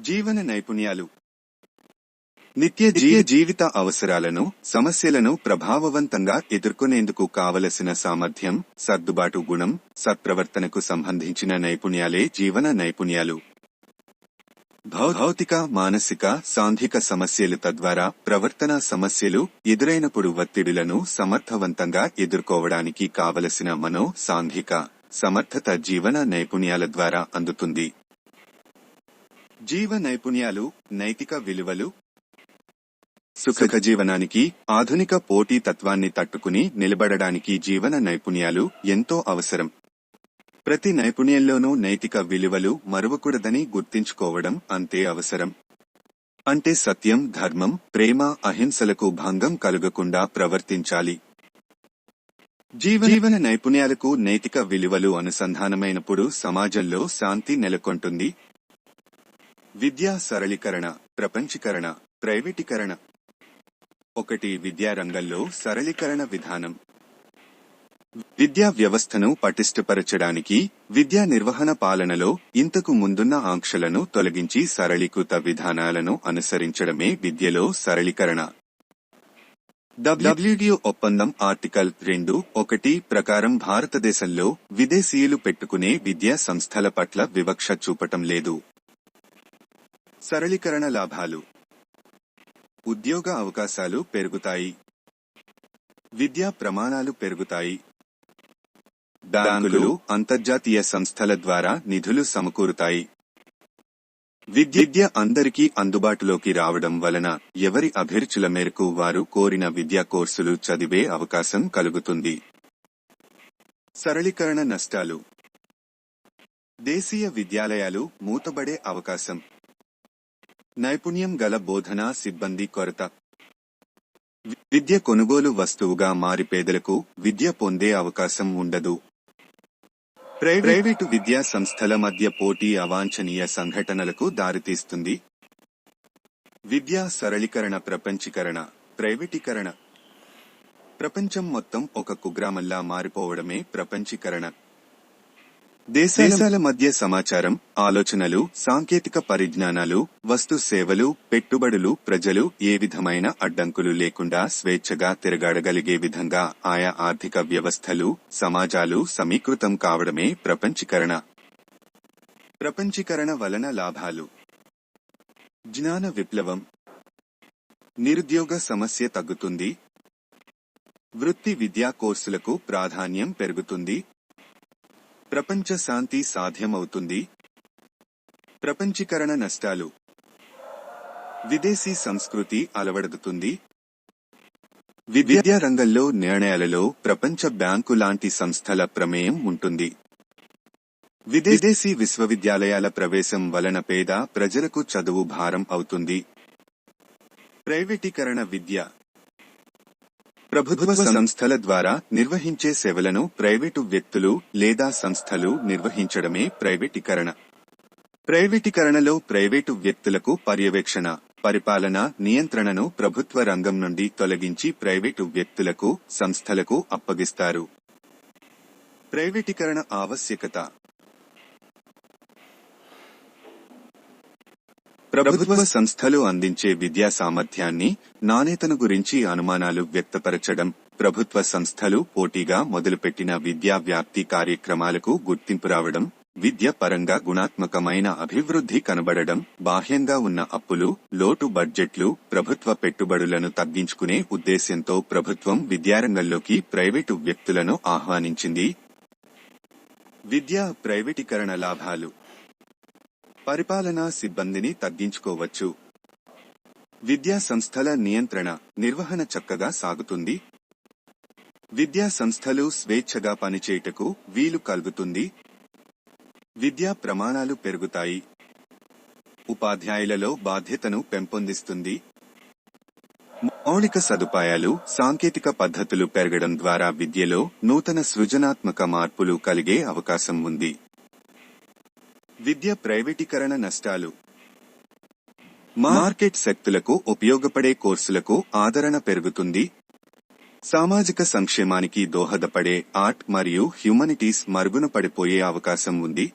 జీవన నైపుణ్యాలు. నిత్య జీవ జీవిత అవసరాలను సమస్యలను ప్రభావవంతంగా ఎదుర్కొనేందుకు కావలసిన సామర్థ్యం సర్దుబాటు గుణం సత్ప్రవర్తనకు సంబంధించిన నైపుణ్యాలే జీవన నైపుణ్యాలు. భౌతిక మానసిక సాంఘిక సమస్యలు తద్వారా ప్రవర్తన సమస్యలు ఎదురైనప్పుడు ఒత్తిడులను సమర్థవంతంగా ఎదుర్కోవడానికి కావలసిన మనో సాంఘిక సమర్థత జీవన నైపుణ్యాల ద్వారా అందుతుంది. జీవ నైపుణ్యాలు నైతిక విలువలు సుఖ జీవనానికి ఆధునిక పోటీ తత్వాన్ని తట్టుకుని నిలబడడానికి జీవన నైపుణ్యాలు ఎంతో అవసరం. ప్రతి నైపుణ్యంలోనూ నైతిక విలువలు మరువకూడదని గుర్తించుకోవడం అంతే అవసరం. అంటే సత్యం ధర్మం ప్రేమ అహింసలకు భంగం కలుగకుండా ప్రవర్తించాలి. జీవ- జీవన నైపుణ్యాలకు నైతిక విలువలు అనుసంధానమైనప్పుడు సమాజంలో శాంతి నెలకొంటుంది. విద్యా సరళీకరణ ప్రపంచీకరణ ప్రైవేటీకరణ. ఒకటి విద్యారంగంలో సరళీకరణ విధానం. విద్యా వ్యవస్థను పటిష్టపరచడానికి విద్యా నిర్వహణ పాలనలో ఇంతకు ముందున్న ఆంక్షలను తొలగించి సరళీకృత విధానాలను అనుసరించడమే విద్యలో సరళీకరణ. డబ్ల్యూడిఓ ఒప్పందం ఆర్టికల్ రెండు ఒకటి ప్రకారం భారతదేశంలో విదేశీయులు పెట్టుకునే విద్యా సంస్థల పట్ల వివక్ష చూపటం లేదు. సరళీకరణ లాభాలు. ఉద్యోగ అవకాశాలు పెరుగుతాయి. విద్యా ప్రమాణాలు పెరుగుతాయి. బ్యాంకులు అంతర్జాతీయ సంస్థల ద్వారా నిధులు సమకూరుతాయి. విద్య అందరికీ అందుబాటులోకి రావడం వలన ఎవరి అభిరుచుల మేరకు వారు కోరిన విద్యా కోర్సులు చదివే అవకాశం కలుగుతుంది. సరళీకరణ నష్టాలు. దేశీయ విద్యాలయాలు మూతబడే అవకాశం. నైపుణ్యం గల బోధనా సిబ్బంది కొరత. విద్య కొనుగోలు వస్తువుగా మారి పేదలకు విద్య పొందే అవకాశం ఉండదు. ప్రైవేటు విద్యా సంస్థల మధ్య పోటీ అవాంఛనీయ సంఘటనలకు దారితీస్తుంది. విద్యా సరళీకరణ ప్రపంచీకరణ ప్రైవేటీకరణ. ప్రపంచం మొత్తం ఒక కుగ్రామంలా మారిపోవడమే ప్రపంచీకరణ. దేశాల మధ్య సమాచారం ఆలోచనలు సాంకేతిక పరిజ్ఞానాలు వస్తు సేవలు పెట్టుబడులు ప్రజలు ఏ విధమైన అడ్డంకులు లేకుండా స్వేచ్ఛగా తిరగాడగలిగే విధంగా ఆయా ఆర్థిక వ్యవస్థలు సమాజాలు సమీకృతం కావడమే ప్రపంచీకరణ. ప్రపంచీకరణ వలన లాభాలు. జ్ఞాన విప్లవం. నిరుద్యోగ సమస్య తగ్గుతుంది. వృత్తి విద్యా కోర్సులకు ప్రాధాన్యం పెరుగుతుంది. ప్రపంచ శాంతి సాధ్యమవుతుంది. ప్రపంచీకరణ నష్టాలు. విదేశీ సంస్కృతి అలవడుతుంది. విద్యా రంగంలో నిర్ణయాలలో ప్రపంచ బ్యాంకు లాంటి సంస్థల ప్రమేయం ఉంటుంది. విదేశీ విశ్వవిద్యాలయాల ప్రవేశం వలన పేద ప్రజలకు చదువు భారం అవుతుంది. ప్రైవేటీకరణ విద్య. ప్రభుత్వ సంస్థల ద్వారా నిర్వహించే సేవలను ప్రైవేటు వ్యక్తులు లేదా సంస్థలు నిర్వహించడమే ప్రైవేటీకరణ. ప్రైవేటీకరణలో ప్రైవేటు వ్యక్తులకు పర్యవేక్షణ పరిపాలన నియంత్రణను ప్రభుత్వ రంగం నుండి తొలగించి ప్రైవేటు వ్యక్తులకు సంస్థలకు అప్పగిస్తారు. ప్రైవేటీకరణ ఆవశ్యకత. ప్రభుత్వ సంస్థలు అందించే విద్యా సామర్థ్యాన్ని నాణ్యతను గురించి అనుమానాలు వ్యక్తపరచడం ప్రభుత్వ సంస్థలు పోటీగా మొదలుపెట్టిన విద్యా వ్యాప్తి కార్యక్రమాలకు గుర్తింపు రావడం విద్య పరంగా గుణాత్మకమైన అభివృద్ధి కనబడడం బాహ్యంగా ఉన్న అప్పులు లోటు బడ్జెట్లు ప్రభుత్వ పెట్టుబడులను తగ్గించుకునే ఉద్దేశ్యంతో ప్రభుత్వం విద్యారంగంలోకి ప్రైవేటు వ్యక్తులను ఆహ్వానించింది. విద్యా ప్రైవేటీకరణ లాభాలు పరిపాలనా సిబ్బందిని తగ్గించుకోవచ్చు. విద్యా సంస్థల నియంత్రణ నిర్వహణ చక్కగా సాగుతుంది. విద్యా సంస్థలు స్వేచ్ఛగా పనిచేయుటకు వీలు కలుగుతుంది. విద్యా ప్రమాణాలు పెరుగుతాయి. ఉపాధ్యాయులలో బాధ్యతను పెంపొందిస్తుంది. మౌలిక సదుపాయాలు సాంకేతిక పద్ధతులు పెరగడం ద్వారా విద్యలో నూతన సృజనాత్మక మార్పులు కలిగే అవకాశం ఉంది. విద్య ప్రైవేటీకరణ నష్టాలు. మార్కెట్ శక్తులకు ఉపయోగపడే కోర్సులకు ఆదరణ పెరుగుతుంది. సామాజిక సంక్షేమానికి దోహదపడే ఆర్ట్ మరియు హ్యూమనిటీస్ మరుగున పడిపోయే అవకాశం ఉంది.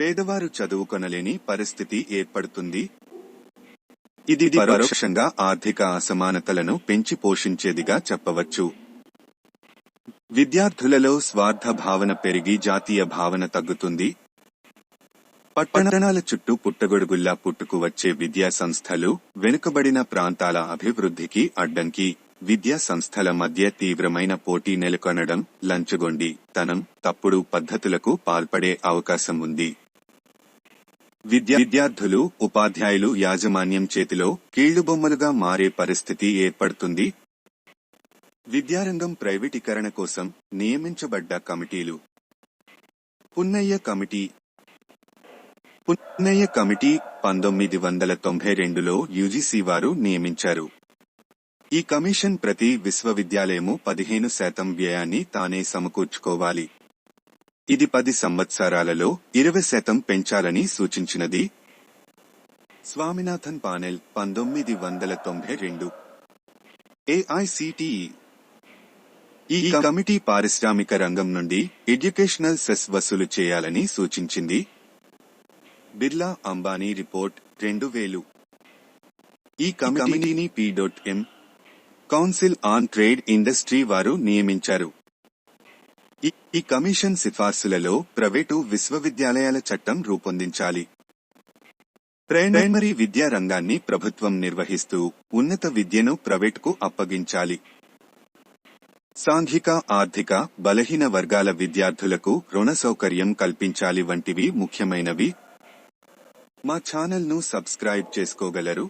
పేదవారు చదువుకొనలేని పరిస్థితి ఏర్పడుతుంది. ఇది పరోక్షంగా ఆర్థిక అసమానతలను పెంచి పోషించేదిగా చెప్పవచ్చు. విద్యార్థులలో స్వార్థ భావన పెరిగి జాతీయ భావన తగ్గుతుంది. పట్టణాల చుట్టూ పుట్టగొడుగుల్లా పుట్టుకు వచ్చే విద్యా సంస్థలు వెనుకబడిన ప్రాంతాల అభివృద్ధికి అడ్డంకి. విద్యా సంస్థల మధ్య తీవ్రమైన పోటీ నెలకొనడం లంచగొండి తనం తప్పుడు పద్ధతులకు పాల్పడే అవకాశం ఉంది. విద్యార్థులు ఉపాధ్యాయులు యాజమాన్యం చేతిలో కీళ్ళుబొమ్మలుగా మారే పరిస్థితి ఏర్పడుతుంది. విద్యారంగం ప్రైవేటీకరణ కోసం నియమించబడ్డ కమిటీలు. పున్నయ్య కమిటీ పున్నయ్య కమిటీ పంతొమ్మిది వందల తొంభై రెండులో యూజీసీ వారు నియమించారు. ఈ కమిషన్ ప్రతి విశ్వవిద్యాలయము పదిహేను శాతం వ్యయాన్ని తానే సమకూర్చుకోవాలి. ఇది పది సంవత్సరాలలో ఇరవై శాతం పెంచాలని సూచించినది. స్వామినాథన్ పానెల్ పంతొమ్మిది వందల తొంభై రెండు. ఏఐసిటిఈ ఈ కమిటీ పారిశ్రామిక రంగం నుండి ఎడ్యుకేషనల్ సెస్ వసూలు చేయాలని సూచించింది. బిర్లా అంబానీ రిపోర్ట్ రెండు వేలు. ఈ కమిటీని P dot M council on trade industry వారు నియమించారు. ఈ- ఈ కమిషన్ సిఫార్సులలో ప్రైవేటు విశ్వవిద్యాలయాల చట్టం రూపొందించాలి. ప్రైమరీ విద్యా రంగాన్ని ప్రభుత్వం నిర్వహిస్తూ ఉన్నత విద్యను ప్రైవేటుకు అప్పగించాలి. సాంఘిక ఆర్థిక బలహీన వర్గాల విద్యార్థులకు రుణ సౌకర్యం కల్పించాలి వంటివి ముఖ్యమైనవి. మా ఛానల్ను సబ్స్క్రైబ్ చేసుకోగలరు?